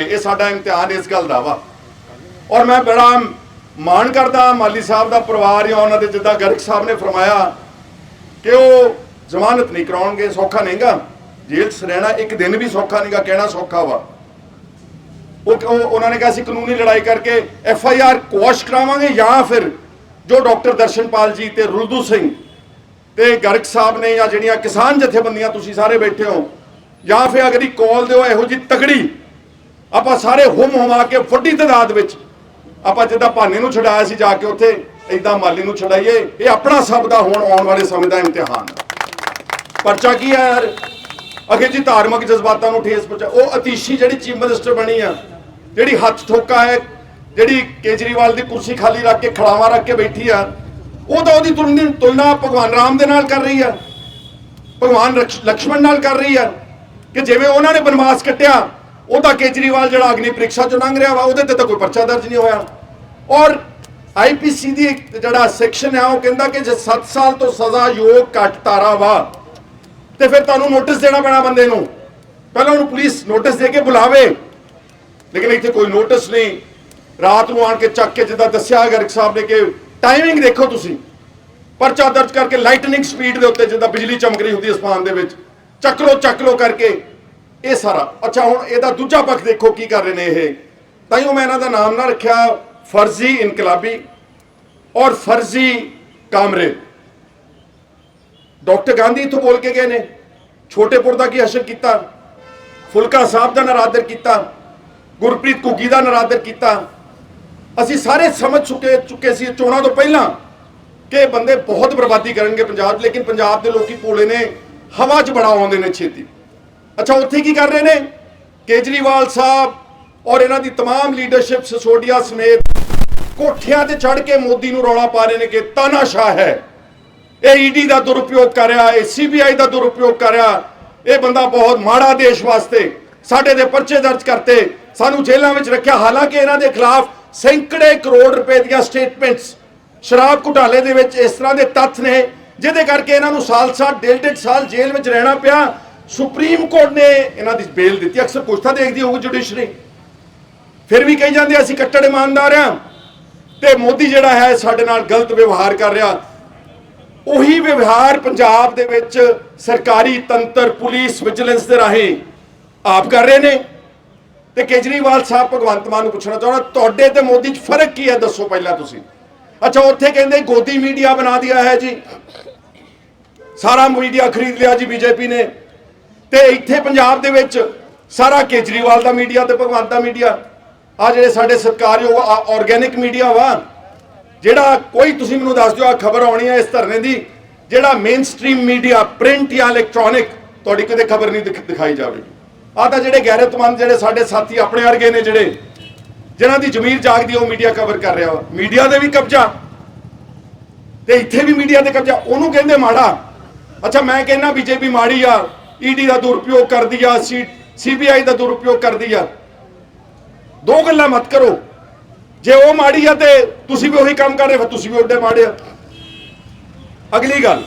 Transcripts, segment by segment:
ਇਹ ਸਾਡਾ ਇਮਤਿਹਾਨ ਇਸ ਗੱਲ ਦਾ ਵਾ। ਔਰ ਮੈਂ ਬੜਾ ਮਾਣ ਕਰਦਾ ਮਾਲੀ ਸਾਹਿਬ ਦਾ ਪਰਿਵਾਰ ਜਾਂ ਉਹਨਾਂ ਦੇ ਜਿੱਦਾਂ ਗਰਗ ਸਾਹਿਬ ਨੇ ਫਰਮਾਇਆ ਕਿ ਉਹ ਜ਼ਮਾਨਤ ਨਹੀਂ ਕਰਾਉਣਗੇ, ਸੌਖਾ ਨਹੀਂਗਾ ਜੇਲ੍ਹ 'ਚ ਰਹਿਣਾ, ਇੱਕ ਦਿਨ ਵੀ ਸੌਖਾ ਨਹੀਂਗਾ ਕਹਿਣਾ ਸੌਖਾ ਵਾ। ਉਹ ਉਹਨਾਂ ਨੇ ਕਿਹਾ ਸੀ ਕਾਨੂੰਨੀ ਲੜਾਈ ਕਰਕੇ ਐਫ ਆਈ ਆਰ ਕੁਆਸ਼ ਕਰਾਵਾਂਗੇ ਜਾਂ ਫਿਰ ਜੋ ਡਾਕਟਰ ਦਰਸ਼ਨਪਾਲ ਜੀ ਤੇ ਰੁਲਦੂ ਸਿੰਘ ਤੇ ਗਰਗ ਸਾਹਿਬ ਨੇ ਜਾਂ ਜਿਹੜੀਆਂ ਕਿਸਾਨ ਜਥੇਬੰਦੀਆਂ ਤੁਸੀਂ ਸਾਰੇ ਬੈਠੇ ਹੋ, ਜਾਂ ਫਿਰ ਅਗਰ ਇਹ ਕਾਲ ਦਿਓ, ਇਹੋ ਜੀ ਤਗੜੀ ਆਪਾਂ ਸਾਰੇ ਹੁਮ ਹੁਮਾ ਕੇ ਵੱਡੀ ਤਾਦਾਦ ਵਿੱਚ ਆਪਾਂ ਜਿੱਦਾਂ ਭਾਨੇ ਨੂੰ ਛਡਾਇਆ ਸੀ ਜਾ ਕੇ ਉੱਥੇ ਇਦਾਂ ਮਾਲੀ ਨੂੰ ਛਡਾਈਏ। ਇਹ ਆਪਣਾ ਸਭ ਦਾ ਹੁਣ ਆਉਣ ਵਾਲੇ ਸਮੇਂ ਦਾ ਇਮਤਿਹਾਨ ਪਰਚਾ ਕੀ ਹੈ ਯਾਰ? ਅਖੇ ਜੀ ਧਾਰਮਿਕ ਜਜ਼ਬਾਤਾਂ ਨੂੰ ਠੇਸ ਪਹੁੰਚਾ ਉਹ ਅਤੀਸ਼ੀ ਜਿਹੜੀ ਚੀਫ ਮਿਨਿਸਟਰ ਬਣੀ ਆ, ਜਿਹੜੀ ਹੱਥ ਠੋਕਾ ਹੈ, ਜਿਹੜੀ ਕੇਜਰੀਵਾਲ ਦੀ ਕੁਰਸੀ ਖਾਲੀ ਰੱਖ ਕੇ ਖੜਾਵਾ ਰੱਖ ਕੇ ਬੈਠੀ ਆ, ਉਹ ਤਾਂ ਉਹਦੀ ਤੁਲਨਾ ਤੁਲਨਾ ਭਗਵਾਨ ਰਾਮ ਦੇ ਨਾਲ ਕਰ ਰਹੀ ਆ। ਭਗਵਾਨ ਰਕਸ਼- ਲਕਸ਼ਮਣ ਨਾਲ ਕਰ ਰਹੀ ਆ। ਕਿ ਜਿਵੇਂ ਉਹਨਾਂ ਨੇ ਬਨਵਾਸ ਕੱਟਿਆ ਉਹ ਤਾਂ ਕੇਜਰੀਵਾਲ ਜਿਹੜਾ ਅਗਨੀ ਪ੍ਰੀਖਿਆ ਚੋਂ ਲੰਘ ਰਿਹਾ ਵਾ, ਉਹਦੇ ਤੇ ਤਾਂ ਕੋਈ ਪਰਚਾ ਦਰਜ ਨਹੀਂ ਹੋਇਆ। ਔਰ ਆਈਪੀਸੀ ਦੀ ਜਿਹੜਾ ਸੈਕਸ਼ਨ ਹੈ ਉਹ ਕਹਿੰਦਾ ਕਿ ਜੇ 7 ਸਾਲ ਤੋਂ ਸਜ਼ਾ ਯੋਗ ਘੱਟ ਤਾਰਾ ਵਾ, ਤੇ ਫਿਰ ਤੁਹਾਨੂੰ ਨੋਟਿਸ ਦੇਣਾ ਪੈਣਾ ਬੰਦੇ ਨੂੰ। ਪਹਿਲਾਂ ਉਹਨੂੰ ਪੁਲਿਸ ਨੋਟਿਸ ਦੇ ਕੇ ਬੁਲਾਵੇ। ਲੇਕਿਨ ਇੱਥੇ ਕੋਈ ਨੋਟਿਸ ਨਹੀਂ। ਰਾਤ ਨੂੰ ਆਣ ਕੇ ਚੱਕ ਕੇ ਜਿੱਦਾਂ ਦੱਸਿਆ ਗਰਗ ਸਾਹਿਬ ਨੇ ਕਿ ਟਾਈਮਿੰਗ ਦੇਖੋ ਤੁਸੀਂ। ਪਰਚਾ ਦਰਜ ਕਰਕੇ ਲਾਈਟਨਿੰਗ ਸਪੀਡ ਦੇ ਉੱਤੇ ਜਿੱਦਾਂ ਬਿਜਲੀ ਚਮਕ ਰਹੀ ਹੁੰਦੀ ਅਸਮਾਨ ਦੇ ਵਿੱਚ। ਚੱਕ ਲੋ ਚੱਕ ਲੋ ਕਰਕੇ। ਇਹ ਸਾਰਾ। ਅੱਛਾ, ਹੁਣ ਇਹਦਾ ਦੂਜਾ ਪੱਖ ਦੇਖੋ ਕੀ ਕਰ ਰਹੇ ਨੇ ਇਹ। ਤਾਈਓ ਮੈਂ ਇਹਨਾਂ ਦਾ ਨਾਮ ਨਾ ਰੱਖਿਆ, ਫਰਜ਼ੀ ਇਨਕਲਾਬੀ ਔਰ ਫਰਜ਼ੀ ਕਾਮਰੇ ਡਾਕਟਰ ਗਾਂਧੀ ਇੱਥੋਂ ਬੋਲ ਕੇ ਗਏ ਨੇ, ਛੋਟੇਪੁਰ ਦਾ ਕੀ ਅਸਰ ਕੀਤਾ, ਫੁਲਕਾ ਸਾਹਿਬ ਦਾ ਨਰਾਦਰ ਕੀਤਾ, ਗੁਰਪ੍ਰੀਤ ਘੁੱਗੀ ਦਾ ਨਰਾਦਰ ਕੀਤਾ। ਅਸੀਂ ਸਾਰੇ ਸਮਝ ਚੁੱਕੇ ਚੁੱਕੇ ਸੀ ਚੋਣਾਂ ਤੋਂ ਪਹਿਲਾਂ ਕਿ ਇਹ ਬੰਦੇ ਬਹੁਤ ਬਰਬਾਦੀ ਕਰਨਗੇ ਪੰਜਾਬ, ਲੇਕਿਨ ਪੰਜਾਬ ਦੇ ਲੋਕੀ ਭੋਲੇ ਨੇ, ਹਵਾ 'ਚ ਬੜਾ ਆਉਂਦੇ ਨੇ ਛੇਤੀ। ਅੱਛਾ ਉੱਥੇ ਕੀ ਕਰ ਰਹੇ ਨੇ ਕੇਜਰੀਵਾਲ ਸਾਹਿਬ ਔਰ ਇਹਨਾਂ ਦੀ तमाम ਲੀਡਰਸ਼ਿਪ ਸਸੋਡੀਆ ਸਮੇਤ ਕੋਠਿਆਂ ਤੇ ਚੜ ਕੇ ਮੋਦੀ ਨੂੰ ਰੌਲਾ ਪਾ ਰਹੇ ਨੇ ਕਿ ਤਾਨਾਸ਼ਾਹ ਹੈ ਇਹ ਈਡੀ ਦਾ ਦੁਰਉਪਯੋਗ ਕਰ ਰਿਹਾ ਇਹ ਸੀਬੀਆਈ ਦਾ ਦੁਰਉਪਯੋਗ ਕਰ ਰਿਹਾ ਇਹ ਬੰਦਾ ਬਹੁਤ ਮਾੜਾ ਦੇਸ਼ ਵਾਸਤੇ ਸਾਡੇ ਦੇ ਪਰਚੇ ਦਰਜ ਕਰਤੇ ਸਾਨੂੰ ਜੇਲ੍ਹਾਂ ਵਿੱਚ ਰੱਖਿਆ ਹਾਲਾਂਕਿ ਇਹਨਾਂ ਦੇ ਖਿਲਾਫ ਸੈਂਕੜੇ ਕਰੋੜ ਰੁਪਏ ਦੀਆਂ ਸਟੇਟਮੈਂਟਸ ਸ਼ਰਾਬ ਘੁਟਾਲੇ ਦੇ ਵਿੱਚ ਇਸ ਤਰ੍ਹਾਂ ਦੇ ਤੱਥ ਨੇ ਜਿਹਦੇ ਕਰਕੇ ਇਹਨਾਂ ਨੂੰ ਸਾਲ ਸਾਲ ਡੇਢ ਡੇਢ ਸਾਲ ਜੇਲ੍ਹ ਵਿੱਚ ਰਹਿਣਾ ਪਿਆ ਸੁਪਰੀਮ ਕੋਰਟ ਨੇ ਇਹਨਾਂ ਦੀ ਬੇਲ ਦਿੱਤੀ, ਅਕਸਰ ਪੁੱਛਤਾ ਦੇਖਦੀ ਹੋਊਗੀ ਜੁਡੀਸ਼ਰੀ। ਫਿਰ ਵੀ ਕਹੀ ਜਾਂਦੇ ਅਸੀਂ ਕੱਟੜ ਇਮਾਨਦਾਰ ਆ। ਤੇ ਮੋਦੀ ਜਿਹੜਾ ਹੈ, ਸਾਡੇ ਨਾਲ ਗਲਤ ਵਿਵਹਾਰ ਕਰ ਰਿਹਾ। ਉਹੀ ਵਿਵਹਾਰ ਪੰਜਾਬ ਦੇ ਵਿੱਚ ਸਰਕਾਰੀ ਤੰਤਰ, ਪੁਲਿਸ, ਵਿਜੀਲੈਂਸ ਦੇ ਰਾਹੀਂ ਆਪ ਕਰ ਰਹੇ ਨੇ। ਤੇ ਕੇਜਰੀਵਾਲ ਸਾਹਿਬ, ਭਗਵੰਤ ਮਾਨ ਨੂੰ ਪੁੱਛਣਾ ਚਾਹੁੰਦਾ, ਤੁਹਾਡੇ ਤੇ ਮੋਦੀ 'ਚ ਫ਼ਰਕ ਕੀ ਹੈ? ਦੱਸੋ ਪਹਿਲਾਂ ਤੁਸੀਂ। ਅੱਛਾ, ਉੱਥੇ ਕਹਿੰਦੇ ਗੋਦੀ ਮੀਡੀਆ ਬਣਾ ਦਿਆ ਹੈ ਜੀ। ਸਾਰਾ ਮੀਡੀਆ ਖਰੀਦ ਲਿਆ ਜੀ ਬੀਜੇਪੀ ਨੇ। ਤੇ ਇੱਥੇ ਪੰਜਾਬ ਦੇ ਵਿੱਚ ਸਾਰਾ ਕੇਜਰੀਵਾਲ ਦਾ ਮੀਡੀਆ ਤੇ ਭਗਵੰਤ ਦਾ ਮੀਡੀਆ ਆ ਜਿਹੜੇ ਸਾਡੇ ਸਰਕਾਰਯੋਗ ਆਰਗੈਨਿਕ ਮੀਡੀਆ ਵਾ, ਜਿਹੜਾ ਕੋਈ ਤੁਸੀਂ ਮੈਨੂੰ ਦੱਸ ਦਿਓ ਆ ਖਬਰ ਆਉਣੀ ਹੈ ਇਸ ਧਰਨੇ ਦੀ, ਜਿਹੜਾ ਮੇਨ ਸਟ੍ਰੀਮ ਮੀਡੀਆ ਪ੍ਰਿੰਟ ਜਾਂ ਇਲੈਕਟ੍ਰੋਨਿਕ ਤੁਹਾਡੀ ਕਦੇ ਖਬਰ ਨਹੀਂ ਦਿਖਾਈ ਜਾਵੇਗੀ। ਆ ਤਾਂ ਜਿਹੜੇ ਗੈਰਤਮੰਦ, ਜਿਹੜੇ ਸਾਡੇ ਸਾਥੀ ਆਪਣੇ ਵਰਗੇ ਨੇ ਜਿਹੜੇ, ਜਿਨ੍ਹਾਂ ਦੀ ਜ਼ਮੀਰ ਜਾਗਦੀ ਉਹ ਮੀਡੀਆ ਕਵਰ ਕਰ ਰਿਹਾ ਵਾ। ਮੀਡੀਆ ਦੇ ਵੀ ਕਬਜ਼ਾ, ਤੇ ਇੱਥੇ ਵੀ ਮੀਡੀਆ ਤੇ ਕਬਜ਼ਾ, ਉਹਨੂੰ ਕਹਿੰਦੇ ਮਾੜਾ। ਅੱਛਾ, ਮੈਂ ਕਹਿੰਦਾ ਬੀਜੇਪੀ ਮਾੜੀ ਆ ਈਡੀ ਦਾ ਦੁਰਉਪਯੋਗ ਕਰਦੀ ਆ ਸੀਬੀਆਈ ਦਾ ਦੁਰਉਪਯੋਗ ਕਰਦੀ ਆ। ਦੋ ਗੱਲਾਂ ਮਤ ਕਰੋ। ਜੇ ਉਹ ਮਾੜੀ ਆ ਤੇ ਤੁਸੀਂ ਵੀ ਉਹੀ ਕੰਮ ਕਰ ਰਹੇ ਫਿਰ ਤੁਸੀਂ ਵੀ ਉੱਡੇ ਮਾੜੇ ਆ। ਅਗਲੀ ਗੱਲ,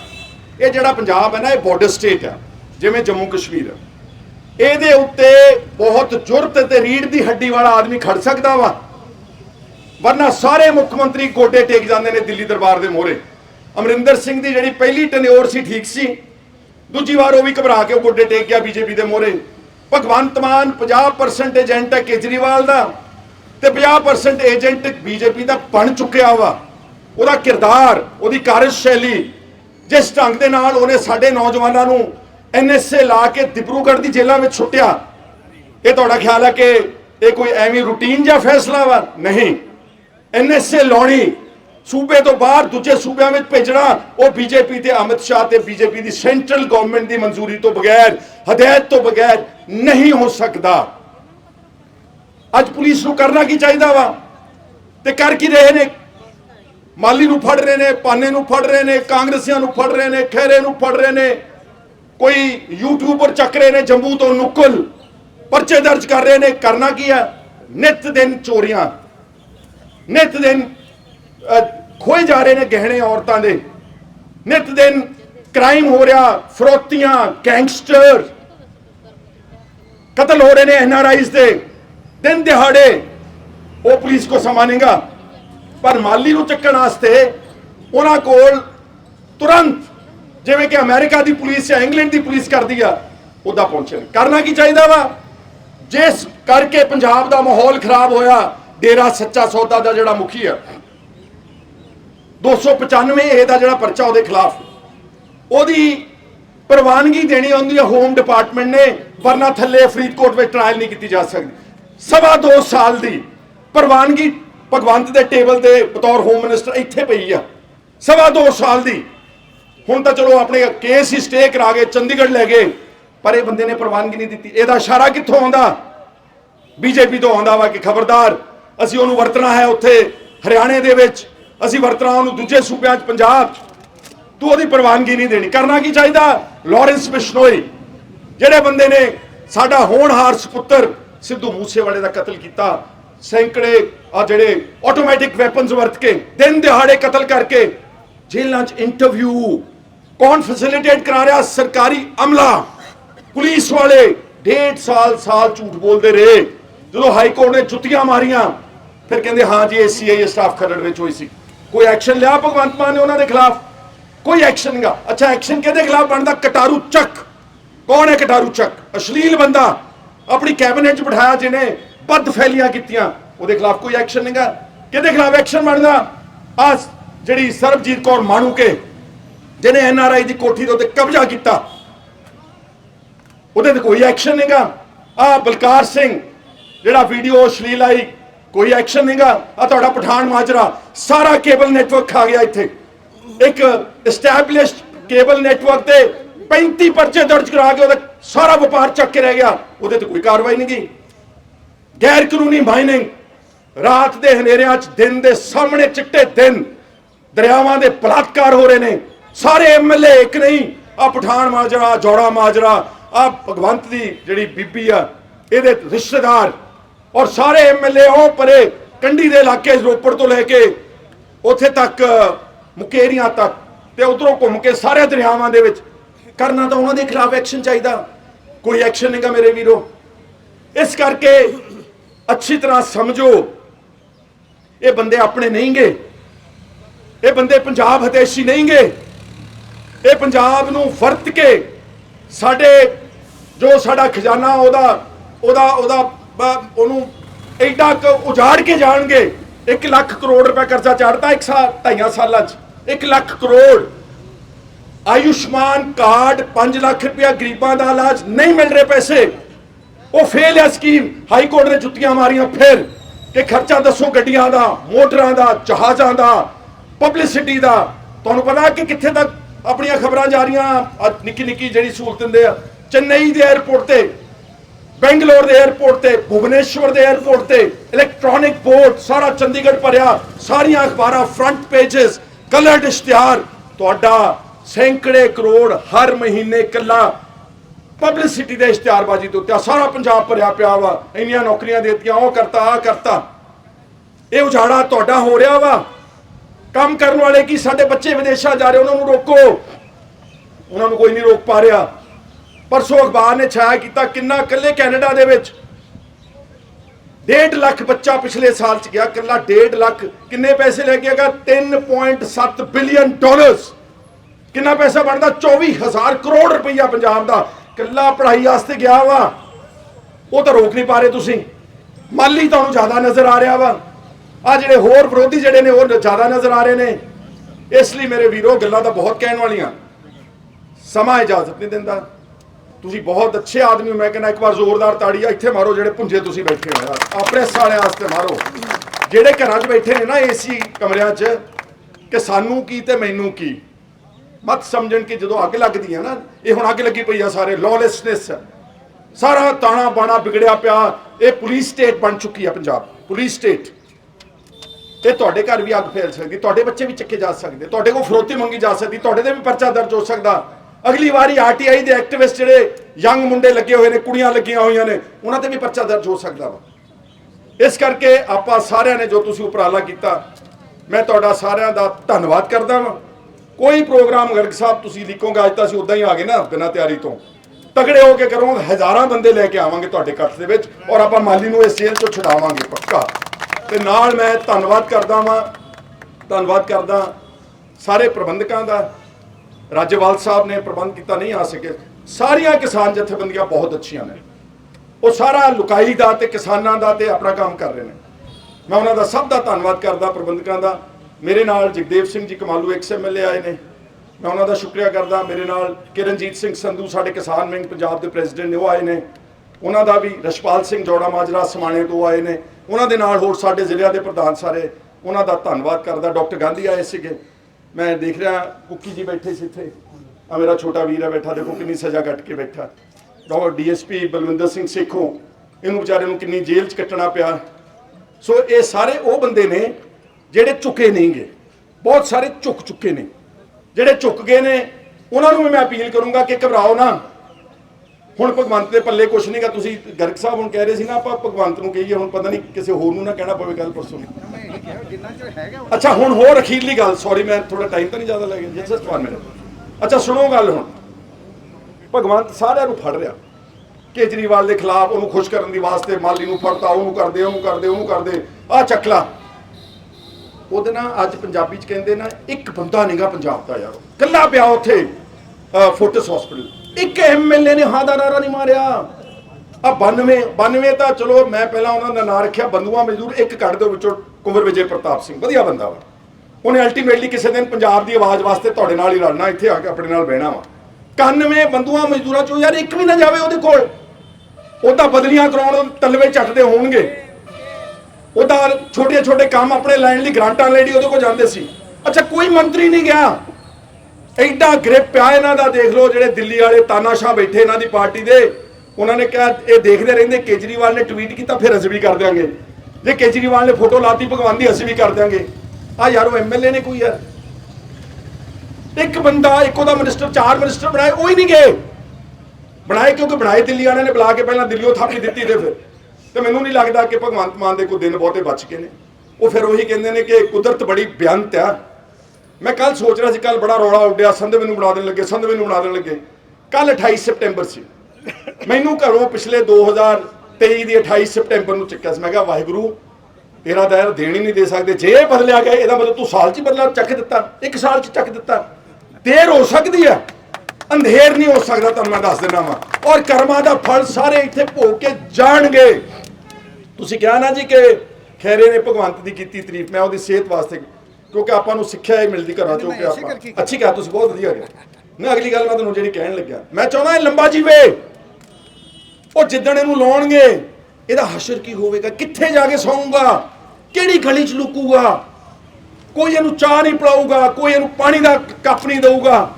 ਇਹ ਜਿਹੜਾ ਪੰਜਾਬ ਹੈ ਨਾ, ਇਹ ਬਾਰਡਰ ਸਟੇਟ ਆ, ਜਿਵੇਂ ਜੰਮੂ ਕਸ਼ਮੀਰ। ਆ ਇਹਦੇ ਉੱਤੇ ਬਹੁਤ ਜੁਰਤ ਤੇ ਰੀੜ ਦੀ ਹੱਡੀ ਵਾਲਾ ਆਦਮੀ ਖੜ ਸਕਦਾ ਵਾ। ਵਰਨਾ ਸਾਰੇ ਮੁੱਖ ਮੰਤਰੀ ਗੋਡੇ ਟੇਕ ਜਾਂਦੇ ਨੇ ਦਿੱਲੀ ਦਰਬਾਰ ਦੇ ਮੋਹਰੇ। ਅਮਰਿੰਦਰ ਸਿੰਘ ਦੀ ਜਿਹੜੀ ਪਹਿਲੀ ਟਨਿਓਰ ਸੀ, ਠੀਕ ਸੀ। ਦੂਜੀ ਵਾਰ ਉਹ ਵੀ ਘਬਰਾ ਕੇ ਉਹ ਗੋਡੇ ਟੇਕ ਗਿਆ ਬੀਜੇਪੀ ਦੇ ਮੋਹਰੇ। ਭਗਵੰਤ ਮਾਨ 50% ਏਜੰਟ ਹੈ ਕੇਜਰੀਵਾਲ ਦਾ ਤੇ 50% ਏਜੰਟ ਬੀਜੇਪੀ ਦਾ ਬਣ ਚੁੱਕਿਆ ਵਾ। ਉਹਦਾ ਕਿਰਦਾਰ, ਉਹਦੀ ਕਾਰਜਸ਼ੈਲੀ, ਜਿਸ ਢੰਗ ਦੇ ਨਾਲ ਉਹਨੇ ਸਾਡੇ ਨੌਜਵਾਨਾਂ ਨੂੰ ਐਨਐਸਏ ਲਾ ਕੇ ਦਿਬਰੂਗੜ੍ਹ ਦੀ ਜੇਲ੍ਹਾਂ ਵਿੱਚ ਛੁੱਟਿਆ ਇਹ ਤੁਹਾਡਾ ਖਿਆਲ ਹੈ ਕਿ ਇਹ ਕੋਈ ਐਵੇਂ ਰੂਟੀਨ ਜਾਂ ਫੈਸਲਾ ਵਾ? ਨਹੀਂ। ਐਨਐਸਏ ਲਾਉਣੀ ਸੂਬੇ ਤੋਂ ਬਾਹਰ ਦੂਜੇ ਸੂਬਿਆਂ ਵਿੱਚ ਭੇਜਣਾ, ਉਹ ਬੀਜੇਪੀ ਤੇ ਅਮਿਤ ਸ਼ਾਹ ਤੇ ਬੀਜੇਪੀ ਦੀ ਸੈਂਟਰਲ ਗਵਰਨਮੈਂਟ ਦੀ ਮਨਜ਼ੂਰੀ ਤੋਂ ਬਗੈਰ, ਹਦਾਇਤ ਤੋਂ ਬਗੈਰ ਨਹੀਂ ਹੋ ਸਕਦਾ। ਅੱਜ ਪੁਲਿਸ ਨੂੰ ਕਰਨਾ ਕੀ ਚਾਹੀਦਾ ਵਾ? ਤੇ ਕਰ ਕੀ ਰਹੇ ਨੇ? ਮਾਲੀ ਨੂੰ ਫੜ ਰਹੇ ਨੇ, ਪਾਨੇ ਨੂੰ ਫੜ ਰਹੇ ਨੇ, ਕਾਂਗਰਸੀਆਂ ਨੂੰ ਫੜ ਰਹੇ ਨੇ, ਖਹਿਰੇ ਨੂੰ ਫੜ ਰਹੇ ਨੇ, ਕੋਈ ਯੂਟਿਊਬਰ ਚੱਕ ਰਹੇ ਨੇ, ਜੰਮੂ ਤੋਂ ਨੁਕਲ ਪਰਚੇ ਦਰਜ ਕਰ ਰਹੇ ਨੇ, ਕਰਨਾ ਕੀ ਹੈ ਨਿਤ ਦਿਨ ਚੋਰੀਆਂ। ਨਿਤ ਦਿਨ ਖੋਏ ਜਾ ਰਹੇ ਨੇ ਗਹਿਣੇ ਔਰਤਾਂ ਦੇ। ਨਿਤ ਦਿਨ ਕ੍ਰਾਈਮ ਹੋ ਰਿਹਾ, ਫਰੋਤੀਆਂ ਗੈਂਗਸਟਰ ਕਤਲ ਹੋ ਰਹੇ ਨੇ ਐਨਆਰਆਈਜ਼ ਦੇ। ਦਿਨ ਦਿਹਾੜੇ ਉਹ ਪੁਲਿਸ ਕੋ ਸੰਭਾਲੇਗਾ ਪਰ ਮਾਲੀ ਨੂੰ ਚੱਕਣ ਵਾਸਤੇ ਉਹਨਾਂ ਕੋਲ ਤੁਰੰਤ ਜਿਵੇਂ ਕਿ ਅਮਰੀਕਾ ਦੀ ਪੁਲਿਸ ਜਾਂ ਇੰਗਲੈਂਡ ਦੀ ਪੁਲਿਸ ਕਰਦੀ ਆ, ਉਹਦਾ ਪਹੁੰਚਣ। ਕਰਨਾ ਕੀ ਚਾਹੀਦਾ ਵਾ? ਜਿਸ ਕਰਕੇ ਪੰਜਾਬ ਦਾ ਮਾਹੌਲ ਖਰਾਬ ਹੋਇਆ, ਡੇਰਾ ਸੱਚਾ ਸੌਦਾ ਦਾ ਜਿਹੜਾ ਮੁਖੀ ਆ 295 ਏ ਦਾ ਜਿਹੜਾ ਪਰਚਾ ਉਹਦੇ ਖਿਲਾਫ। ਉਹਦੀ ਪ੍ਰਵਾਨਗੀ ਦੇਣੀ ਹੁੰਦੀ ਹੈ ਹੋਮ ਡਿਪਾਰਟਮੈਂਟ ਨੇ, ਵਰਨਾ ਥੱਲੇ ਫਰੀਦਕੋਟ ਵਿੱਚ ਟ੍ਰਾਇਲ ਨਹੀਂ ਕੀਤੀ ਜਾ ਸਕਦੀ। ਸਵਾ ਦੋ ਸਾਲ ਦੀ ਪ੍ਰਵਾਨਗੀ ਭਗਵੰਤ ਦੇ ਟੇਬਲ ਤੇ ਬਤੌਰ ਹੋਮ ਮਿਨਿਸਟਰ ਇੱਥੇ ਪਈ ਆ। ਸਵਾ ਦੋ ਸਾਲ ਦੀ। ਹੁਣ ਤਾਂ ਚਲੋ ਆਪਣੇ ਕੇਸ ਹੀ ਸਟੇ ਕਰਾ ਗਏ, ਚੰਡੀਗੜ੍ਹ ਲੈ ਗਏ, ਪਰ ਇਹ ਬੰਦੇ ਨੇ ਪ੍ਰਵਾਨਗੀ ਨਹੀਂ ਦਿੱਤੀ। ਇਹਦਾ ਇਸ਼ਾਰਾ ਕਿੱਥੋਂ ਆਉਂਦਾ? ਬੀਜੇਪੀ ਤੋਂ ਆਉਂਦਾ ਵਾ ਕਿ ਖਬਰਦਾਰ, ਅਸੀਂ ਉਹਨੂੰ ਵਰਤਣਾ ਹੈ ਉੱਥੇ ਹਰਿਆਣੇ ਦੇ ਵਿੱਚ। ਅਸੀਂ ਵਰਤਣਾ ਉਹਨੂੰ ਦੂਜੇ ਸੂਬਿਆਂ 'ਚ ਪੰਜਾਬ 'ਚ। ਤੂੰ ਉਹਦੀ ਪ੍ਰਵਾਨਗੀ ਨਹੀਂ ਦੇਣੀ। ਕਰਨਾ ਕੀ ਚਾਹੀਦਾ? ਲਾਰੈਂਸ ਬਿਸ਼ਨੋਈ, ਜਿਹੜੇ ਬੰਦੇ ਨੇ ਸਾਡਾ ਹੋਣਹਾਰ ਸੁਪੁੱਤਰ ਸਿੱਧੂ ਮੂਸੇਵਾਲੇ ਦਾ ਕਤਲ ਕੀਤਾ, ਸੈਂਕੜੇ ਆ ਜਿਹੜੇ ਆਟੋਮੈਟਿਕ ਵੈਪਨਸ ਵਰਤ ਕੇ, ਦਿਨ ਦਿਹਾੜੇ ਕਤਲ ਕਰਕੇ ਜੇਲ੍ਹਾਂ 'ਚ ਇੰਟਰਵਿਊ ਕੌਣ ਫੈਸਿਲਿਟੇਟ ਕਰਾ ਰਿਹਾ? ਸਰਕਾਰੀ ਅਮਲਾ। ਪੁਲਿਸ ਵਾਲੇ ਡੇਢ ਸਾਲ ਸਾਲ ਝੂਠ ਬੋਲਦੇ ਰਹੇ। ਜਦੋਂ ਹਾਈ ਕੋਰਟ ਨੇ ਜੁੱਤੀਆਂ ਮਾਰੀਆਂ, ਫਿਰ ਕਹਿੰਦੇ, ਹਾਂ ਜੀ ਸੀਆਈਏ ਸਟਾਫ ਖਰੜ ਵਿੱਚ ਹੋਈ ਸੀ। ਕੋਈ ਐਕਸ਼ਨ ਲਿਆ ਭਗਵੰਤ ਮਾਨ ਨੇ ਉਹਨਾਂ ਦੇ ਖਿਲਾਫ? ਕੋਈ ਐਕਸ਼ਨ ਨਹੀਂਗਾ ਅੱਛਾ ਐਕਸ਼ਨ ਕਿਹਦੇ ਖਿਲਾਫ ਬਣਦਾ? ਕਟਾਰੂ ਚੱਕ। ਕੌਣ ਹੈ ਕਟਾਰੂ ਚੱਕ? ਅਸ਼ਲੀਲ ਬੰਦਾ। ਆਪਣੀ ਕੈਬਨਿਟ 'ਚ ਬਿਠਾਇਆ ਜਿਹਨੇ ਬੱਦ ਫੈਲੀਆਂ ਕੀਤੀਆਂ। ਉਹਦੇ ਖਿਲਾਫ ਕੋਈ ਐਕਸ਼ਨ ਨਹੀਂਗਾ ਕਿਹਦੇ ਖਿਲਾਫ ਐਕਸ਼ਨ ਬਣਦਾ? ਆ ਜਿਹੜੀ ਸਰਬਜੀਤ ਕੌਰ ਮਾਣੂ ਕੇ ਜਿਹਨੇ ਐਨ ਆਰ ਆਈ ਦੀ ਕੋਠੀ ਦੇ ਉੱਤੇ ਕਬਜ਼ਾ ਕੀਤਾ। ਉਹਦੇ ਤੇ ਕੋਈ ਐਕਸ਼ਨ ਨਹੀਂਗਾ ਆ ਬਲਕਾਰ ਸਿੰਘ, ਜਿਹੜਾ ਵੀਡੀਓ ਅਸ਼ਲੀਲ ਆਈ ਕੋਈ ਐਕਸ਼ਨ ਨਹੀਂਗਾ। ਆ ਤੁਹਾਡਾ ਪਠਾਨ ਮਾਜਰਾ, ਸਾਰਾ ਕੇਬਲ ਨੈਟਵਰਕ ਖਾ ਗਿਆ ਇੱਥੇ। ਇੱਕ ਐਸਟੈਬਲਿਸ਼ਡ ਕੇਬਲ ਨੈਟਵਰਕ ਤੇ 35 ਪਰਚੇ ਦਰਜ ਕਰਾ ਕੇ ਉਹਦਾ ਸਾਰਾ ਵਪਾਰ ਚੱਕ ਕੇ ਰਹਿ ਗਿਆ। ਉਹਦੇ ਤੇ ਕੋਈ ਕਾਰਵਾਈ ਨਹੀਂ ਗਈ ਗੈਰ ਕਾਨੂੰਨੀ ਮਾਈਨਿੰਗ ਰਾਤ ਦੇ ਹਨੇਰਿਆਂ 'ਚ, ਦਿਨ ਦੇ ਸਾਹਮਣੇ ਚਿੱਟੇ ਦਿਨ, ਦਰਿਆਵਾਂ ਦੇ ਬਲਾਤਕਾਰ ਹੋ ਰਹੇ ਨੇ। ਸਾਰੇ ਐਮਐਲਏ ਇੱਕ ਨਹੀਂ ਆ ਪਠਾਨ ਮਾਜਰਾ ਜੋੜਾ ਮਾਜਰਾ ਆ ਭਗਵੰਤ ਦੀ ਜਿਹੜੀ ਬੀਬੀ ਆ, ਇਹਦੇ ਰਿਸ਼ਤੇਦਾਰ ਔਰ ਸਾਰੇ ਐਮਐਲਏ ਉਹ ਪਰੇ ਕੰਢੀ ਦੇ ਇਲਾਕੇ ਰੋਪੜ ਤੋਂ ਲੈ ਕੇ ਉੱਥੇ ਤੱਕ, ਮੁਕੇਰੀਆਂ ਤੱਕ ਤੇ ਉਧਰੋਂ ਘੁੰਮ ਕੇ ਸਾਰੇ ਦਰਿਆਵਾਂ ਦੇ ਵਿੱਚ। ਕਰਨਾ ਤਾਂ ਉਹਨਾਂ ਦੇ ਖਿਲਾਫ ਐਕਸ਼ਨ ਚਾਹੀਦਾ। ਕੋਈ ਐਕਸ਼ਨ ਨਹੀਂਗਾ ਮੇਰੇ ਵੀਰੋ। ਇਸ ਕਰਕੇ ਅੱਛੀ ਤਰ੍ਹਾਂ ਸਮਝੋ, ਇਹ ਬੰਦੇ ਆਪਣੇ ਨਹੀਂਗੇ। ਇਹ ਬੰਦੇ ਪੰਜਾਬ ਹਤੇਸ਼ੀ ਨਹੀਂਗੇ। ਇਹ ਪੰਜਾਬ ਨੂੰ ਵਰਤ ਕੇ ਸਾਡੇ, ਜੋ ਸਾਡਾ ਖਜ਼ਾਨਾ, ਉਹਦਾ ਉਹਦਾ ਉਹਦਾ ਉਹਨੂੰ ਐਡਾ ਉਜਾੜ ਕੇ ਜਾਣਗੇ। 1 ਲੱਖ ਕਰੋੜ ਰੁਪਏ ਕਰਜ਼ਾ ਚੜਤਾ ਇੱਕ ਸਾਲ, ਢਾਈਆਂ ਸਾਲਾਂ 'ਚ। 1 ਲੱਖ ਕਰੋੜ। ਆਯੁਸ਼ਮਾਨ ਕਾਰਡ 5 ਲੱਖ ਰੁਪਇਆ ਗਰੀਬਾਂ ਦਾ ਇਲਾਜ ਨਹੀਂ ਮਿਲ ਰਹੇ ਪੈਸੇ। ਉਹ ਫੇਲ ਹੈ ਸਕੀਮ। ਹਾਈ ਕੋਰਟ ਨੇ ਜੁੱਤੀਆਂ ਮਾਰੀਆਂ ਫਿਰ ਕਿ ਖਰਚਾ ਦੱਸੋ ਗੱਡੀਆਂ ਦਾ, ਮੋਟਰਾਂ ਦਾ, ਜਹਾਜ਼ਾਂ ਦਾ, ਪਬਲਿਸਿਟੀ ਦਾ। ਤੁਹਾਨੂੰ ਪਤਾ ਕਿ ਕਿੱਥੇ ਤੱਕ ਆਪਣੀਆਂ ਖਬਰਾਂ ਜਾ ਰਹੀਆਂ? ਨਿੱਕੀ ਨਿੱਕੀ ਜਿਹੜੀ ਸਹੂਲਤ ਦਿੰਦੇ ਆ। ਚੇਨਈ ਦੇ 에ਅਰਪੋਰਟ ਤੇ ਬੈਂਗਲੌਰ ਦੇ 에ਅਰਪੋਰਟ ਤੇ, ਭੁਵਨੇਸ਼ਵਰ ਦੇ 에ਅਰਪੋਰਟ ਤੇ ਇਲੈਕਟ੍ਰੋਨਿਕ ਬੋਰਡ ਸਾਰਾ ਚੰਡੀਗੜ੍ਹ ਭਰਿਆ, ਸਾਰੀਆਂ ਅਖਬਾਰਾਂ ਫਰੰਟ ਪੇजेस ਕਲਰਡ ਇਸ਼ਤਿਹਾਰ। ਤੁਹਾਡਾ ਸੈਂਕੜੇ ਕਰੋੜ ਹਰ ਮਹੀਨੇ ਕੱਲਾ ਪਬਲਿਸਿਟੀ ਦੇ ਇਸ਼ਤਿਹਾਰਬਾਜ਼ੀ ਤੋਂ ਤੇ ਸਾਰਾ ਪੰਜਾਬ ਭਰਿਆ ਪਿਆ ਵਾ, ਇੰਨੀਆਂ ਨੌਕਰੀਆਂ ਦੇਤੀਆਂ, ਉਹ ਕਰਤਾ ਆ ਕਰਤਾ। ਇਹ ਉਜਾੜਾ ਤੁਹਾਡਾ ਹੋ ਰਿਹਾ ਵਾ। ਕੰਮ ਕਰਨ ਵਾਲੇ ਕੀ ਸਾਡੇ ਬੱਚੇ ਵਿਦੇਸ਼ਾਂ ਜਾ ਰਹੇ, ਉਹਨਾਂ ਨੂੰ ਰੋਕੋ। ਉਹਨਾਂ ਨੂੰ ਕੋਈ ਨਹੀਂ ਰੋਕ ਪਾ ਰਿਹਾ। ਪਰਸੋਂ ਅਖਬਾਰ ਨੇ ਛਾਇਆ ਕੀਤਾ ਕਿੰਨਾ ਇਕੱਲੇ ਕੈਨੇਡਾ ਦੇ ਵਿੱਚ। 1.5 ਲੱਖ ਬੱਚਾ ਪਿਛਲੇ ਸਾਲ ਚ ਗਿਆ, ਇਕੱਲਾ 1.5 ਲੱਖ। ਕਿੰਨੇ ਪੈਸੇ ਲੈ ਕੇ ਆਗਾ 3.7 ਬਿਲੀਅਨ ਡਾਲਰਸ। ਕਿੰਨਾ ਪੈਸਾ ਬਣਦਾ? 24000 ਕਰੋੜ ਰੁਪਈਆ ਪੰਜਾਬ ਦਾ। ਇਕੱਲਾ ਪੜ੍ਹਾਈ ਵਾਸਤੇ ਗਿਆ ਵਾ। ਉਹ ਤਾਂ ਰੋਕ ਨਹੀਂ ਪਾ ਰਹੇ ਤੁਸੀਂ। ਮਾਲੀ ਤੁਹਾਨੂੰ ਜ਼ਿਆਦਾ ਨਜ਼ਰ ਆ ਰਿਹਾ ਵਾ। ਆ ਜਿਹੜੇ ਹੋਰ ਵਿਰੋਧੀ ਜਿਹੜੇ ਨੇ, ਉਹ ਜ਼ਿਆਦਾ ਨਜ਼ਰ ਆ ਰਹੇ ਨੇ। ਇਸ ਲਈ ਮੇਰੇ ਵੀਰੋ, ਗੱਲਾਂ ਤਾਂ ਬਹੁਤ ਕਹਿਣ ਵਾਲੀਆਂ। ਸਮਾਂ ਇਜਾਜ਼ਤ ਨਹੀਂ ਦਿੰਦਾ। ਤੁਸੀਂ ਬਹੁਤ ਅੱਛੇ ਆਦਮੀ ਹੋ। ਮੈਂ ਕਹਿੰਦਾ ਇੱਕ ਵਾਰ ਜ਼ੋਰਦਾਰ ਤਾੜੀ ਆ ਇੱਥੇ ਮਾਰੋ ਜਿਹੜੇ ਪੁੰਜੇ ਤੁਸੀਂ ਬੈਠੇ ਹੋ ਯਾਰ। ਆਪਣੇ ਸਾਲਿਆਂ ਵਾਸਤੇ ਮਾਰੋ। ਜਿਹੜੇ ਘਰਾਂ 'ਚ ਬੈਠੇ ਨੇ ਨਾ ਏਸੀ ਕਮਰਿਆਂ 'ਚ, ਕਿ ਸਾਨੂੰ ਕੀ ਤੇ ਮੈਨੂੰ ਕੀ। ਮਤ ਸਮਝਣ ਕਿ ਜਦੋਂ ਅੱਗ ਲੱਗਦੀ ਹੈ ਨਾ, ਇਹ ਹੁਣ ਅੱਗ ਲੱਗੀ ਪਈ ਆ ਸਾਰੇ ਲੌਲੈਸਨੈਸ ਸਾਰਾ ਤਾਣਾ ਬਾਣਾ ਵਿਗੜਿਆ ਪਿਆ। ਇਹ ਪੁਲਿਸ ਸਟੇਟ ਬਣ ਚੁੱਕੀ ਆ ਪੰਜਾਬ। ਪੁਲਿਸ ਸਟੇਟ ਇਹ ਤੁਹਾਡੇ ਘਰ ਵੀ ਅੱਗ ਫੈਲ ਸਕਦੀ, ਤੁਹਾਡੇ ਬੱਚੇ ਵੀ ਚੱਕੇ ਜਾ ਸਕਦੇ, ਤੁਹਾਡੇ ਕੋਲ ਫਰੋਤੀ ਮੰਗੀ ਜਾ ਸਕਦੀ, ਤੁਹਾਡੇ ਤੇ ਵੀ ਪਰਚਾ ਦਰਜ ਹੋ ਸਕਦਾ। ਅਗਲੀ ਵਾਰੀ ਆਰਟੀਆਈ ਦੇ ਐਕਟਿਵਿਸਟ ਜਿਹੜੇ ਯੰਗ ਮੁੰਡੇ ਲੱਗੇ ਹੋਏ ਨੇ, ਕੁੜੀਆਂ ਲੱਗੀਆਂ ਹੋਈਆਂ ਨੇ, ਉਹਨਾਂ ਤੇ ਵੀ ਪਰਚਾ ਦਰਜ ਹੋ ਸਕਦਾ ਵਾ। ਇਸ ਕਰਕੇ ਆਪਾਂ ਸਾਰਿਆਂ ਨੇ ਜੋ ਤੁਸੀਂ ਉਪਰਾਲਾ ਕੀਤਾ, ਮੈਂ ਤੁਹਾਡਾ ਸਾਰਿਆਂ ਦਾ ਧੰਨਵਾਦ ਕਰਦਾ ਵਾਂ। ਕੋਈ ਪ੍ਰੋਗਰਾਮ ਗਰਗ ਸਾਹਿਬ ਤੁਸੀਂ ਲਿਖੋਗੇ, ਅੱਜ ਤਾਂ ਅਸੀਂ ਉਦਾਂ ਹੀ ਆ ਗਏ ਨਾ ਬਿਨਾਂ ਤਿਆਰੀ ਤੋਂ। ਤਗੜੇ ਹੋ ਕੇ ਕਰੋ, ਹਜ਼ਾਰਾਂ ਬੰਦੇ ਲੈ ਕੇ ਆਵਾਂਗੇ ਤੁਹਾਡੇ ਕੱਟ ਦੇ ਵਿੱਚ ਔਰ ਆਪਾਂ ਮਾਲੀ ਨੂੰ ਇਸ ਜੇਲ੍ਹ ਤੋਂ ਛੁਡਾਵਾਂਗੇ ਪੱਕਾ। ਤੇ ਨਾਲ ਮੈਂ ਧੰਨਵਾਦ ਕਰਦਾ ਵਾਂ, ਧੰਨਵਾਦ ਕਰਦਾ ਸਾਰੇ ਪ੍ਰਬੰਧਕਾਂ ਦਾ ਰਾਜੇਵਾਲ ਸਾਹਿਬ ਨੇ ਪ੍ਰਬੰਧ ਕੀਤਾ ਨਹੀਂ ਆ ਸਕੇ। ਸਾਰੀਆਂ ਕਿਸਾਨ ਜਥੇਬੰਦੀਆਂ ਬਹੁਤ ਅੱਛੀਆਂ ਨੇ। ਉਹ ਸਾਰਾ ਲੁਕਾਈ ਦਾ ਤੇ ਕਿਸਾਨਾਂ ਦਾ ਤੇ ਆਪਣਾ ਕੰਮ ਕਰ ਰਹੇ ਨੇ। ਮੈਂ ਉਹਨਾਂ ਦਾ ਸਭ ਦਾ ਧੰਨਵਾਦ ਕਰਦਾ ਪ੍ਰਬੰਧਕਾਂ ਦਾ। ਮੇਰੇ ਨਾਲ ਜਗਦੇਵ ਸਿੰਘ ਜੀ ਕਮਾਲੂ ਐਕਸ ਐਮਐਲਏ ਆਏ ਨੇ। ਮੈਂ ਉਹਨਾਂ ਦਾ ਸ਼ੁਕਰੀਆ ਕਰਦਾ। ਮੇਰੇ ਨਾਲ ਕਿਰਨਜੀਤ ਸਿੰਘ ਸੰਧੂ ਸਾਡੇ ਕਿਸਾਨ ਵਿੰਗ ਪੰਜਾਬ ਦੇ ਪ੍ਰੈਜ਼ੀਡੈਂਟ ਨੇ, ਉਹ ਆਏ ਨੇ। ਉਹਨਾਂ ਦਾ ਵੀ ਰਸ਼ਪਾਲ ਸਿੰਘ ਜੋੜਾ ਮਾਜਰਾ ਸਮਾਣੇ ਤੋਂ ਆਏ ਨੇ। ਉਹਨਾਂ ਦੇ ਨਾਲ ਹੋਰ ਸਾਡੇ ਜ਼ਿਲ੍ਹਿਆਂ ਦੇ ਪ੍ਰਧਾਨ ਸਾਰੇ। ਉਹਨਾਂ ਦਾ ਧੰਨਵਾਦ ਕਰਦਾ। ਡਾਕਟਰ ਗਾਂਧੀ ਆਏ ਸੀਗੇ। ਮੈਂ ਦੇਖ ਰਿਹਾ ਕੁੱਕੀ ਜੀ ਬੈਠੇ ਸੀ ਇੱਥੇ। ਆ ਮੇਰਾ ਛੋਟਾ ਵੀਰ ਹੈ ਬੈਠਾ, ਦੇਖੋ ਕਿੰਨੀ ਸਜ਼ਾ ਕੱਟ ਕੇ ਬੈਠਾ। ਡਾਕਟਰ ਡੀਐਸਪੀ ਬਲਵਿੰਦਰ ਸਿੰਘ ਸੇਖੋਂ, ਇਹਨੂੰ ਵਿਚਾਰੇ ਨੂੰ ਕਿੰਨੀ ਜੇਲ੍ਹ 'ਚ ਕੱਟਣਾ ਪਿਆ। ਸੋ ਇਹ ਸਾਰੇ ਉਹ ਬੰਦੇ ਨੇ ਜਿਹੜੇ ਝੁਕੇ ਨਹੀਂਗੇ। ਬਹੁਤ ਸਾਰੇ ਝੁਕ ਚੁੱਕੇ ਨੇ। ਜਿਹੜੇ ਝੁਕ ਗਏ ਨੇ, ਉਹਨਾਂ ਨੂੰ ਵੀ ਮੈਂ ਅਪੀਲ ਕਰੂੰਗਾ ਕਿ ਘਬਰਾਓ ਨਾ। ਹੁਣ ਭਗਵੰਤ ਦੇ ਪੱਲੇ ਕੁਛ ਨਹੀਂਗਾ ਤੁਸੀਂ ਗਰਗ ਸਾਹਿਬ ਹੁਣ ਕਹਿ ਰਹੇ ਸੀ ਨਾ, ਆਪਾਂ ਭਗਵੰਤ ਨੂੰ ਕਹੀਏ, ਹੁਣ ਪਤਾ ਨਹੀਂ ਕਿਸੇ ਹੋਰ ਨੂੰ ਨਾ ਕਹਿਣਾ ਪਵੇ, ਗੱਲ ਪਰਸੋਂ ਨੂੰ। ਅੱਛਾ ਹੁਣ ਹੋਰ ਅਖੀਰਲੀ ਗੱਲ ਸੌਰੀ ਮੈਂ ਥੋੜਾ ਟਾਈਮ ਤਾਂ ਨਹੀਂ ਜ਼ਿਆਦਾ ਲੱਗ ਗਿਆ। ਜਸਟ 1 ਮਿੰਟ ਅੱਛਾ ਸੁਣੋ ਗੱਲ ਹੁਣ। ਭਗਵੰਤ ਸਾਰਿਆਂ ਨੂੰ ਫੜ ਰਿਹਾ। ਕੇਜਰੀਵਾਲ ਦੇ ਖਿਲਾਫ ਉਹਨੂੰ ਖੁਸ਼ ਕਰਨ ਦੀ ਵਾਸਤੇ ਮਾਲੀ ਨੂੰ ਫੜਤਾ ਉਹਨੂੰ ਕਰਦੇ ਉਹਨੂੰ ਕਰਦੇ ਉਹਨੂੰ ਕਰਦੇ। ਆ ਚੱਕਲਾ। ਉਹਦੇ ਨਾਲ ਅੱਜ ਪੰਜਾਬੀ ਚ ਕਹਿੰਦੇ ਨਾ ਇੱਕ ਬੰਦਾ ਨਹੀਂਗਾ ਪੰਜਾਬ ਦਾ ਯਾਰ। ਕੱਲਾ ਪਿਆ ਉੱਥੇ ਅਹ, ਫੋਰਟਿਸ ਹਸਪੀਟਲ ਇੱਕ ਐਮਐਲਏ ਨੇ ਹਾਂ ਦਾ ਨਾਰਾ ਨਹੀਂ ਮਾਰਿਆ। ਆ 92 92 ਤਾਂ ਚਲੋ ਮੈਂ ਪਹਿਲਾਂ ਉਹਨਾਂ ਦਾ ਨਾਂ ਰੱਖਿਆ ਬੰਦੂਆ ਮਜ਼ਦੂਰ ਇੱਕ ਕੱਢ ਦਿਓ ਵਿੱਚੋਂ ਕੁੰਵਰ ਵਿਜੇ ਪ੍ਰਤਾਪ ਸਿੰਘ, ਵਧੀਆ ਬੰਦਾ ਵਾ। ਉਹਨੇ ਅਲਟੀਮੇਟਲੀ ਕਿਸੇ ਦਿਨ ਪੰਜਾਬ ਦੀ ਆਵਾਜ਼ ਵਾਸਤੇ ਤੁਹਾਡੇ ਨਾਲ ਹੀ ਲੜਨਾ ਇੱਥੇ ਆ ਕੇ ਆਪਣੇ ਨਾਲ ਬਹਿਣਾ ਵਾ। 91 ਬੰਦੂਆਂ ਮਜ਼ਦੂਰਾਂ ਚੋਂ ਯਾਰ ਇੱਕ ਵੀ ਨਾ ਜਾਵੇ ਉਹਦੇ ਕੋਲ। ਉਹ ਤਾਂ ਬਦਲੀਆਂ ਕਰਾਉਣ ਤਲਵੇ ਚੱਟਦੇ ਹੋਣਗੇ। ਉਹ ਤਾਂ ਛੋਟੇ ਛੋਟੇ ਕੰਮ ਆਪਣੇ ਲੈਣ ਲਈ ਗ੍ਰਾਂਟਾਂ ਲੈਣ ਲਈ ਉਹਦੇ ਕੋਲ ਜਾਂਦੇ ਸੀ। ਅੱਛਾ, ਕੋਈ ਮੰਤਰੀ ਨਹੀਂ ਗਿਆ। ਐਡਾ ਗ੍ਰਿਪ ਪਿਆ ਇਹਨਾਂ ਦਾ, ਦੇਖ ਲਓ ਜਿਹੜੇ ਦਿੱਲੀ ਵਾਲੇ ਤਾਨਾਸ਼ਾਹ ਬੈਠੇ ਇਹਨਾਂ ਦੀ ਪਾਰਟੀ ਦੇ। ਉਹਨਾਂ ਨੇ ਕਿਹਾ, ਇਹ ਦੇਖਦੇ ਰਹਿੰਦੇ, ਕੇਜਰੀਵਾਲ ਨੇ ਟਵੀਟ ਕੀਤਾ, ਫਿਰ ਅਸੀਂ ਵੀ ਕਰ ਦਿਆਂਗੇ। ਜੇ ਕੇਜਰੀਵਾਲ ਨੇ ਫੋਟੋ ਲਾਤੀ, ਭਗਵਾਨ ਦੀ ਅਸੀਂ ਵੀ ਕਰ ਦਿਆਂਗੇ। ਆ ਯਾਰ, ਉਹ ਐਮਐਲਏ ਨੇ ਕੋਈ ਯਾਰ। ਇੱਕ ਬੰਦਾ, ਇੱਕੋ ਦਾ ਮਿਨਿਸਟਰ ਚਾਰ ਮਿਨਿਸਟਰ ਬਣਾਏ, ਉਹ ਹੀ ਨਹੀਂ ਗਏ। ਬਣਾਏ ਕਿਉਂਕਿ ਬਣਾਏ ਦਿੱਲੀ ਵਾਲਿਆਂ ਨੇ, ਬੁਲਾ ਕੇ ਪਹਿਲਾਂ ਦਿੱਲੀੋਂ ਥਾਪੀ ਦਿੱਤੀ ਤੇ ਫਿਰ। ਤੇ ਮੈਨੂੰ ਨਹੀਂ ਲੱਗਦਾ ਕਿ ਭਗਵੰਤ ਮਾਨ ਦੇ ਕੋਈ ਦਿਨ ਬਹੁਤੇ ਬਚ ਗਏ ਨੇ। ਉਹ ਫਿਰ ਉਹੀ ਕਹਿੰਦੇ ਨੇ ਕਿ ਕੁਦਰਤ ਬੜੀ ਬਿਆੰਤ ਆ। ਮੈਂ ਕੱਲ ਸੋਚ ਰਿਹਾ ਸੀ ਕੱਲ ਬੜਾ ਰੌਲਾ ਉੱਡਿਆ, ਸੰਧ ਮੈਨੂੰ ਬਣਾ ਦੇਣ ਲੱਗੇ, ਸੰਧ ਮੈਨੂੰ ਬਣਾ ਦੇਣ ਲੱਗੇ। ਕੱਲ 28 ਸਪਟੈਂਬਰ ਸੀ। ਮੈਨੂੰ ਘਰੋਂ ਪਿਛਲੇ 2023 ਦੀ 28 ਸਪਟੈਂਬਰ ਨੂੰ ਚੱਕਿਆ ਸੀ। ਮੈਂ ਕਿਹਾ ਵਾਹਿਗੁਰੂ ਤੇਰਾ ਦਾਇਰ ਦੇਣ ਹੀ ਨਹੀਂ ਦੇ ਸਕਦੇ। ਜੇ ਬਦਲਿਆ ਗਿਆ ਇਹਦਾ ਮਤਲਬ ਤੂੰ ਸਾਲ 'ਚ ਹੀ ਬਦਲਾ ਚੱਕ ਦਿੱਤਾ ਇੱਕ ਸਾਲ 'ਚ ਚੱਕ ਦਿੱਤਾ। ਦੇਰ ਹੋ ਸਕਦੀ ਹੈ ਅੰਧੇਰ ਨਹੀਂ ਹੋ ਸਕਦਾ ਤੁਹਾਨੂੰ ਮੈਂ ਦੱਸ ਦਿੰਦਾ ਵਾਂ। ਔਰ ਕਰਮਾਂ ਦਾ ਫਲ ਸਾਰੇ ਇੱਥੇ ਭੋਗ ਕੇ ਜਾਣਗੇ। ਤੁਸੀਂ ਕਿਹਾ ਨਾ ਜੀ ਕਿ ਖੈਰੇ ਨੇ ਭਗਵੰਤ ਦੀ ਕੀਤੀ ਤਾਰੀਫ। ਮੈਂ ਉਹਦੀ ਸਿਹਤ ਵਾਸਤੇ ਕਿਉਂਕਿ ਆਪਾਂ ਨੂੰ ਸਿੱਖਿਆ ਹੀ ਮਿਲਦੀ ਘਰਾਂ ਚੋਂ ਕਿ ਆਪਾਂ ਅੱਛੀ ਕਿਹਾ ਤੁਸੀਂ ਬਹੁਤ ਵਧੀਆ ਕਿਹਾ ਮੈਂ ਅਗਲੀ ਗੱਲ ਮੈਂ ਤੁਹਾਨੂੰ ਜਿਹੜੀ ਕਹਿਣ ਲੱਗਿਆ। ਮੈਂ ਚਾਹੁੰਦਾ ਇਹ ਲੰਬਾ ਜੀਵੇ। ਉਹ ਜਿੱਦਣ ਇਹਨੂੰ ਲਾਉਣਗੇ, ਇਹਦਾ ਹਸ਼ਰ ਕੀ ਹੋਵੇਗਾ? ਕਿੱਥੇ ਜਾ ਕੇ ਸੌਂਗਾ ਕਿਹੜੀ ਗਲੀ 'ਚ ਲੁਕੂਗਾ? ਕੋਈ ਇਹਨੂੰ ਚਾਹ ਨਹੀਂ ਪਿਲਾਊਗਾ, ਕੋਈ ਇਹਨੂੰ ਪਾਣੀ ਦਾ ਕੱਪ ਨਹੀਂ ਦਊਗਾ।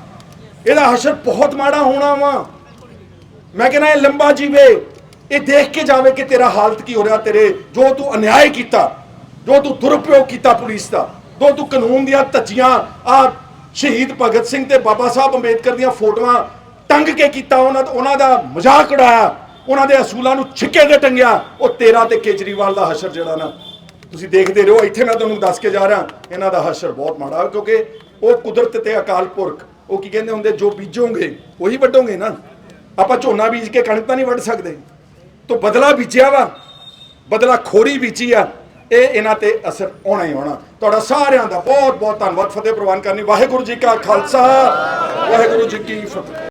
ਇਹਦਾ ਹਸ਼ਰ ਬਹੁਤ ਮਾੜਾ ਹੋਣਾ ਵਾ। ਮੈਂ ਕਹਿੰਦਾ, ਇਹ ਲੰਬਾ ਜੀਵੇ। ਇਹ ਦੇਖ ਕੇ ਜਾਵੇ ਕਿ ਤੇਰਾ ਹਾਲਤ ਕੀ ਹੋ ਰਿਹਾ ਤੇਰੇ। ਜੋ ਤੂੰ ਅਨਿਆਏ ਕੀਤਾ, ਜੋ ਤੂੰ ਦੁਰਪਯੋਗ ਕੀਤਾ ਪੁਲਿਸ ਦਾ, ਜੋ ਤੂੰ ਕਾਨੂੰਨ ਦੀਆਂ ਧੱਜੀਆਂ, ਆ ਸ਼ਹੀਦ ਭਗਤ ਸਿੰਘ ਤੇ ਬਾਬਾ ਸਾਹਿਬ ਅੰਬੇਦਕਰ ਦੀਆਂ ਫੋਟੋਆਂ ਟੰਗ ਕੇ ਕੀਤਾ, ਉਹਨਾਂ ਉਹਨਾਂ ਦਾ ਮਜ਼ਾਕ ਉਡਾਇਆ। ਉਹਨਾਂ ਦੇ ਅਸੂਲਾਂ ਨੂੰ ਛਿੱਕੇ ਤੇ ਟੰਗਿਆ। ਉਹ ਤੇਰਾ ਤੇ ਕੇਜਰੀਵਾਲ ਦਾ ਹਸ਼ਰ ਜਿਹੜਾ ਨਾ, ਤੁਸੀਂ ਦੇਖਦੇ ਰਹੋ, ਇੱਥੇ ਮੈਂ ਤੁਹਾਨੂੰ ਦੱਸ ਕੇ ਜਾ ਰਿਹਾ, ਇਹਨਾਂ ਦਾ ਹਸ਼ਰ ਬਹੁਤ ਮਾੜਾ ਕਿਉਂਕਿ ਉਹ ਕੁਦਰਤ ਤੇ ਅਕਾਲ ਪੁਰਖ, ਉਹ ਕੀ ਕਹਿੰਦੇ ਹੁੰਦੇ, ਜੋ ਬੀਜੋਗੇ, ਉਹੀ ਵੱਢੋਗੇ ਨਾ। ਆਪਾਂ ਝੋਨਾ ਬੀਜ ਕੇ ਕਣਕ ਤਾਂ ਨਹੀਂ ਵੱਢ ਸਕਦੇ। ਤੋ ਬਦਲਾ ਬੀਜਿਆ ਵਾ, ਬਦਲਾ ਖੋਰੀ ਬੀਜੀ ਆ, ਇਹ ਇਹਨਾਂ ਤੇ ਅਸਰ ਆਉਣਾ ਹੀ ਆਉਣਾ। ਤੁਹਾਡਾ ਸਾਰਿਆਂ ਦਾ ਬਹੁਤ ਬਹੁਤ ਧੰਨਵਾਦ, ਫਤਿਹ ਪ੍ਰਵਾਨ ਕਰਨੀ। ਵਾਹਿਗੁਰੂ ਜੀ ਕਾ ਖਾਲਸਾ, ਵਾਹਿਗੁਰੂ ਜੀ ਕੀ ਫਤਿਹ।